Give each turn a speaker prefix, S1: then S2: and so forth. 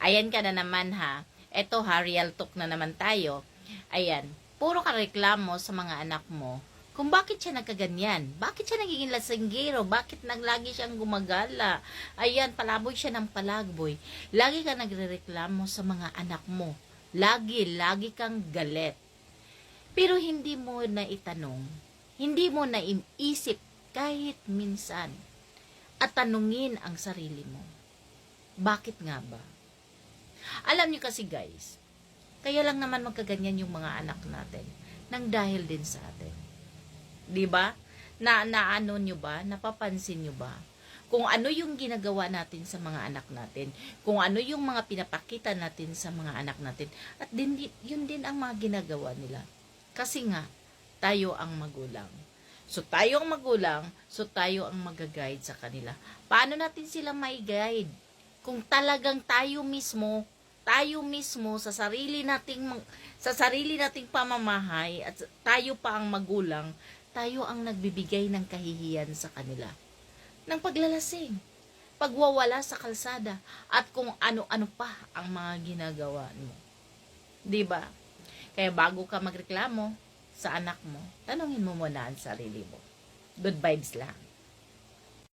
S1: Ayan ka na naman ha. Eto ha, real talk na naman tayo. Ayan, puro ka reklamo sa mga anak mo kung bakit siya nagkaganyan. Bakit siya nagiging lasanggero? Bakit naglagi siyang gumagala? Ayan, palaboy siya ng palagboy. Lagi ka nagrereklamo sa mga anak mo. Lagi, lagi kang galit. Pero hindi mo na itanong, hindi mo na inisip kahit minsan at tanungin ang sarili mo. Bakit nga ba? Alam niyo kasi guys, kaya lang naman magkaganyan yung mga anak natin nang dahil din sa atin. 'Di ba? Na naano niyo ba? Napapansin niyo ba? Kung ano yung ginagawa natin sa mga anak natin, kung ano yung mga pinapakita natin sa mga anak natin, at din yun din ang mga ginagawa nila. Kasi nga, tayo ang magulang. So, tayo ang magulang, so tayo ang mag-guide sa kanila. Paano natin sila may guide? Kung talagang tayo mismo, tayo mismo sa sarili nating sa sarili nating pamamahay at tayo pa ang magulang, tayo ang nagbibigay ng kahihiyan sa kanila. Ng paglalasing, pagwawala sa kalsada, at kung ano-ano pa ang mga ginagawa mo. 'Di ba? Kaya bago ka magreklamo sa anak mo, tanungin mo muna ang sarili mo. Good vibes lang.